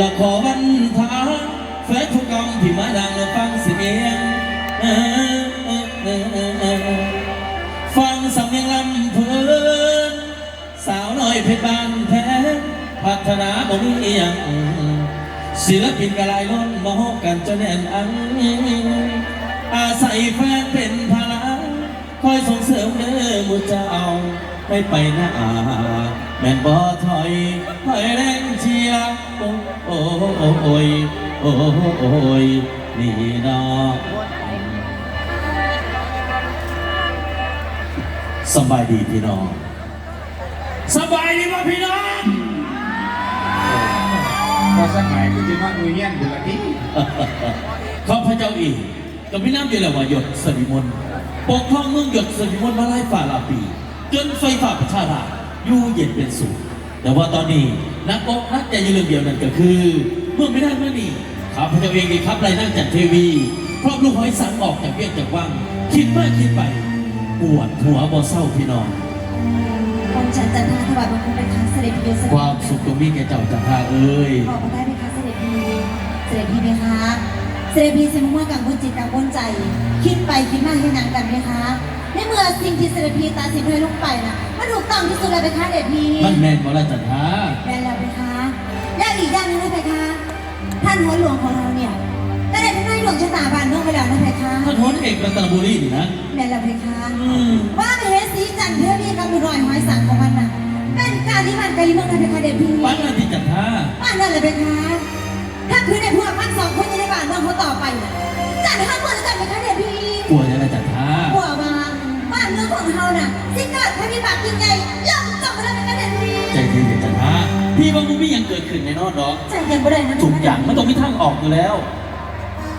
ละขอวันทาแฟนทุกกรรมที่มาดังและฟังเสียงฟังสำเนียงลำเพลินสาวน้อยเพชรบานแท้พัฒนาบ่มีเอียงศิลปินกระลายล้นมาฮกกันจนแน่นอังอาศัยแฟนเป็นพลังคอยส่งเสริมเด้อหมูเจ้าไม่ไปหน้า ม่นบ่ถอยถอยแรงเชียร์โอ้โอ้โอ้ยโอ้โอ้ยนี่เนาะสบายดีพี่น้องสบายดีป่ะพี่น้องพอสมัยกูจะนอนมือเงี้ยนอยู่ละที่ข้าพเจ้าเองกับพี่น้ำเดียวแหละว่าหยดสริมนปกครองเมืองหยดสริมนมาไล่ฝ่าลาปี จนไฟฝ่าประชาราษฎร์ อยู่เย็นเป็นสุข แต่ว่าตอนนี้นักอกนักใจอยู่เรื่องเดียวนั่นก็คือ เมื่อไม่ได้เมื่อนี้ข้าพเจ้าเองเองครับรายนั่งจากเทวีครอบลูกหอยสังออกจากเวียงจากวังคิดมากคิดไปปวดหัวบ่เศร้าพี่น้ององค์ฉันจันทราถวายบังคมเป็นครั้งเสด็จพีเสด็จความสุขตรงนี้แกเจ้าจันทราเอ้ยขอมาได้ไหมคะเสด็จพีเสด็จพีไหมคะเสด็จพีสิมุ่งมั่นกังวลจิตกังวลใจ คิดไปคิดมาให้นางกันไหมคะ ในเมื่อสิ่งที่เสด็จพีตัดสินให้ลงไปนะมันถูกต้องที่สุดเลยไหมคะเสด็จพีมันแมนบ่ละจันทราแม่นแล้วไหมคะและอีกอย่างหนึงนะเพคะท่านหัวหลวงของเราเนี่ยก็ได้ทำให้หลวงชะตาบานเมืองไปแล้วนะเพคะท่านโหนเอกรัตนบุรีนี่นะ แม่นแล้วเพคะอืม ว่าไปเห็นสีจันทร์เพื่อพี่กับบุญรอยหอยสังของมันน่ะเป็นการที่มันไกลเมืองนะเพคะเด็ดพี่ปั้นนาทีจันทราบ้านนั่นเลยเพคะถ้าคือในพวกมันสองคนจะได้บ้านเมืองเขาต่อไปน่ะจันทร์ห้ามเมืองจันทร์เพคะเด็ดพี่กลัวจะได้จันทรากลัวว่าบ้าน เมืองของเราน่ะสิเกิดภัยพิบัติยิ่งใหญ่ย่อมจบไปแล้วเพคะเด็ดพี่ใจเย็นๆจันทราพี่ว่ามึงไม่ยังเกิดขึ้นในนอนหรอกใจเย็นบ่ได้นะเพคะทุกอย่างมันต้องมีทางออกอยู่แล้ว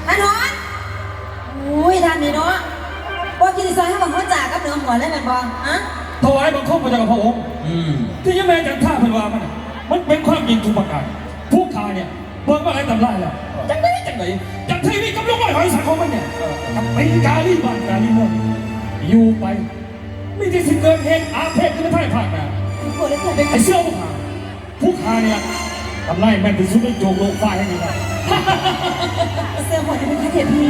อันนอนอุ้ยท่านนี่เนาะว่ากินซอยให้บังคับจ่ากับเนื้อหัวเลยแม่นบอฮะถวายบังคมพระเจ้าพระองค์อืมที่ยะแม่จันท่าเพันวามันน่ะมันเป็นความจริงทุกประการผู้ขายเนี่ยเบิ่งว่าอะไรตำไรแล้วจังไหนจังไหนจังไทยนี่กำลังไหวหอยสังของมันเนี่ยกับเป็นกาลีบ้านกาลีเมืองอยู่ไป มีที่สิเกิดเหตุอาเพศขึ้นในภายภาคหน้าปวดเลยเกิดเป็นไอ้เสื้อผู้ขาผู้ขาเนี่ยทำไรแม่นที่สุดในโจกโลกไฟให้ดีนะเสื้อหัวจะเป็นคาเทพี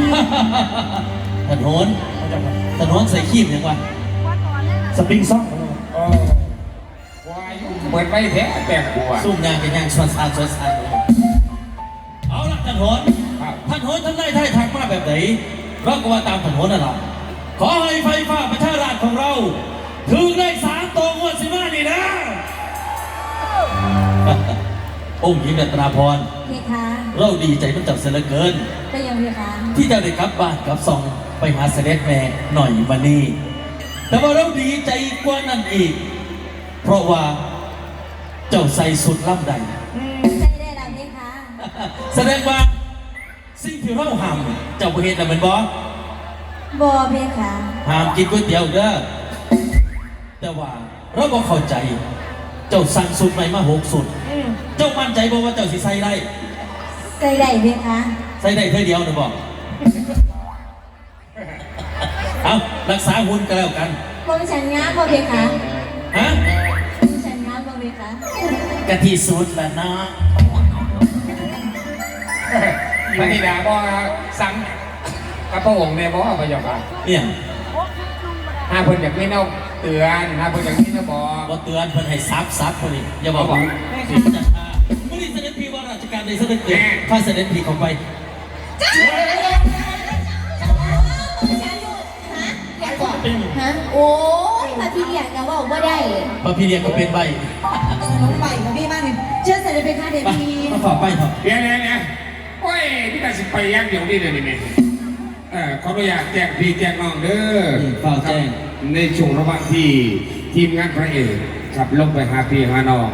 ถนนพระเจ้าค่ะถนนใส่ขีบยังวะสปริงซ่องเออวายเหมือนไม่แท้แปลกกลัวซุ่มยางกันยางชวนซานชวนซานเอาละถนนครับถนนทำได้ไทยทางมาแบบไหนเราก็ว่าตามถนนนั่นแหละ ขอให้ไฟฟ้าประชาราชของเรา ถึงได้สามตัวงวดสิมานี่นะองค์หญิงรัตนาพรเพคะเราดีใจมันจับเสียเหลือเกินก็ยังเพคะที่เจะได้กลับบ้านกลับซองไปหาเสด็จแม่หน่อยวันนี้แต่ว่าเราดีใจกว่านั้นอีก เพราะว่าเจ้าใส่สุดล่ำใดใจได้แล้วเพคะแสดงว่าสิ่งที่เราห้ามเจ้าประเห็นน่ะแมันบอ บอเพคะห้ามกินก๋วยเตี๋ยวเด้อแต่ว่าเราบอกเข้าใจ เจ้าสั่งสุดใหม่มาหกสุด เจ้ามั่นใจบอกว่าเจ้าสิใส่ได้ใจได้เพคะใส่ได้เท่าเดียวนะบอกเอารักษาหุ่นก็แล้วกันบอฉันงามบอเพคะฮะฉันงามบอเพคะกะทิสุดแล้วเนาะ พระธิดาบอกสั่ง กับพระองค์เนี่ยบอกพระเจ้าค่ะเนี่ยห้าเพิ่นอยากไม่เน่าเตือนห้าเพิ่นอยากไม่เน่าบอกบ่เตือนเพิ่นให้ซับซับคนนี้อย่าบอกว่าแม่สิจัดทามื้อนี้เสด็จพี่ว่าราชการในเสด็จเกิดถ้าเสด็จพี่เข้าไปฮะโอ้ยมาพี่เรียกกันว่าบ่ได้พระพี่เรียกก็เป็นใบน้องไปมาพี่มากเลยเชื่อเสร็จเลยเพคะเดไปพีมาฝากไปเถอะเดี๋ยวเดี๋ยวเดี๋ยวโอ้ยพี่ตัดสินไปยังเดี๋ยวนี้เดี๋ยวนี้แม่ เออขออนุญาตแจ้งพี่แจ้งน้องเด้ออืมฝากแจ้งในช่วงระหว่างที่ทีมงานพระเอกขับลงไปหาพี่หาน้อง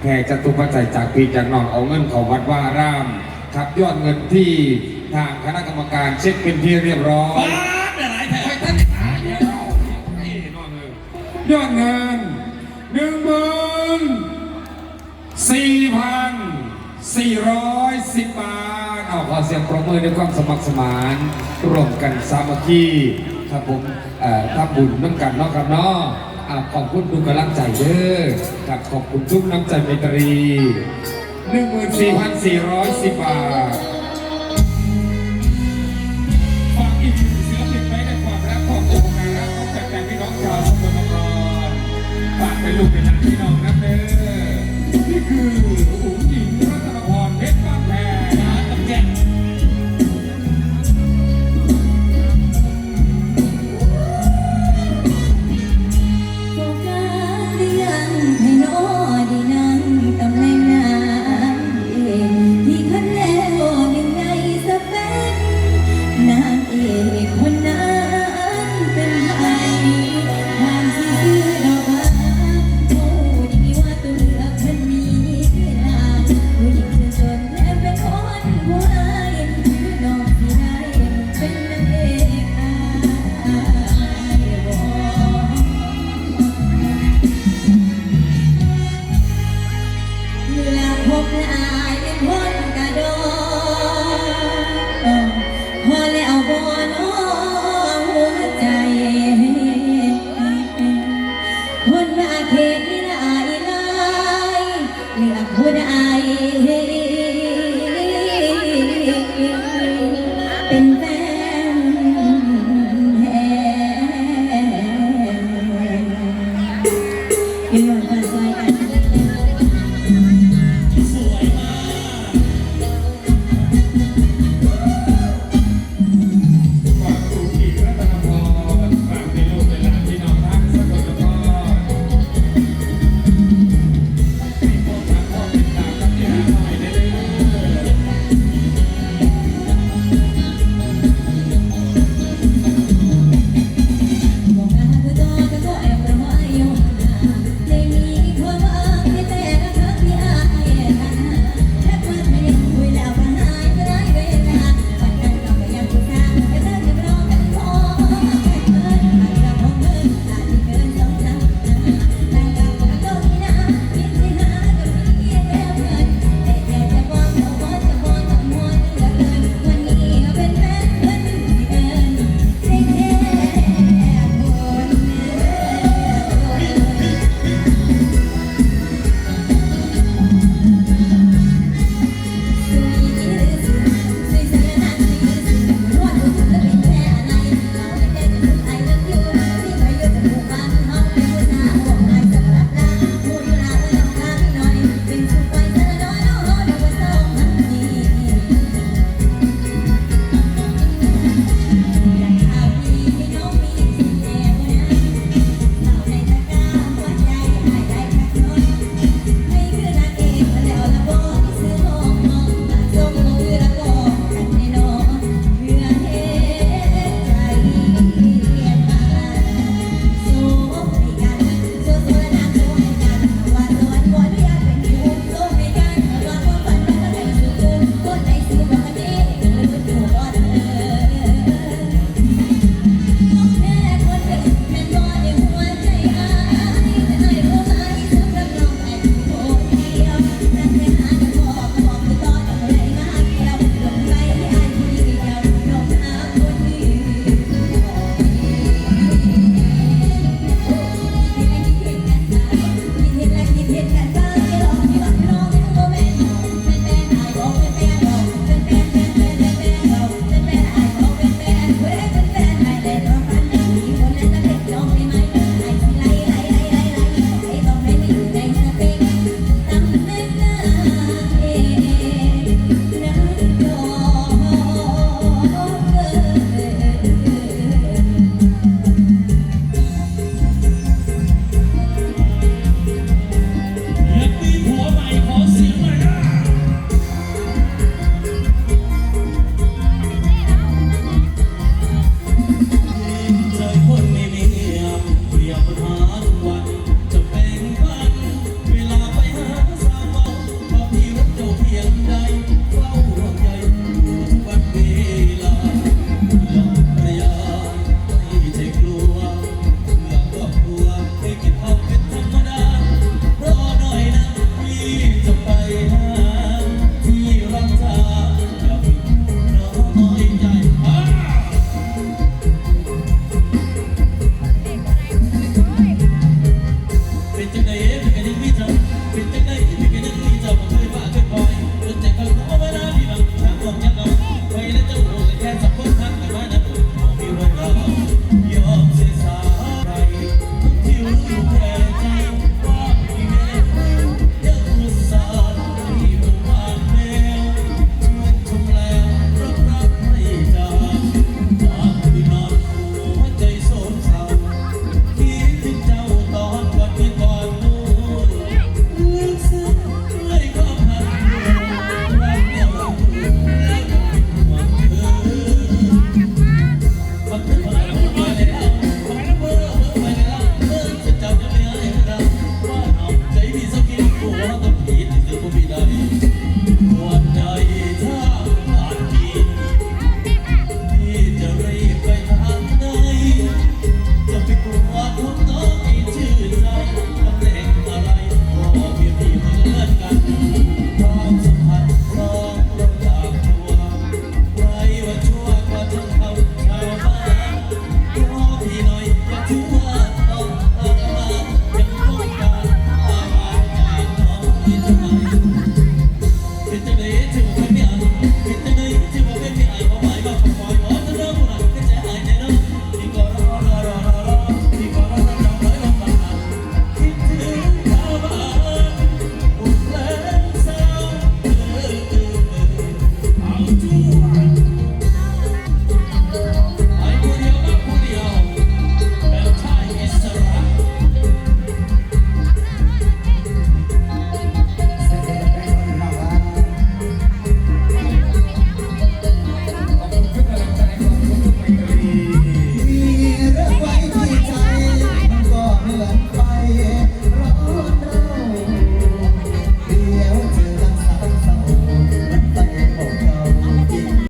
แผ่จตุปัจจัยจากพี่จากน้องเอาเงินของวัดว่ารามครับยอดเงินที่ทางคณะกรรมการเช็คเป็นที่เรียบร้อยป๊าดได้หลายแท้ไปท่านหาเดี๋ยวไอ้น้องเอ้ยยอดเงินหนึ่งหมื่นสี่พันสี่ร้อยสิบบาทเอา ขอเสียงปรบมือด้วยความสมัครสมานร่วมกันสามัคคีครับผมเอ่อทำบุญน้ำกันเนาะครับเนาะอ่าขอบคุณทุกกำลังใจเด้อครับขอบคุณทุกน้ำใจเมตรีหนึ่งหมื่นสี่พันสี่ร้อยสิบบาท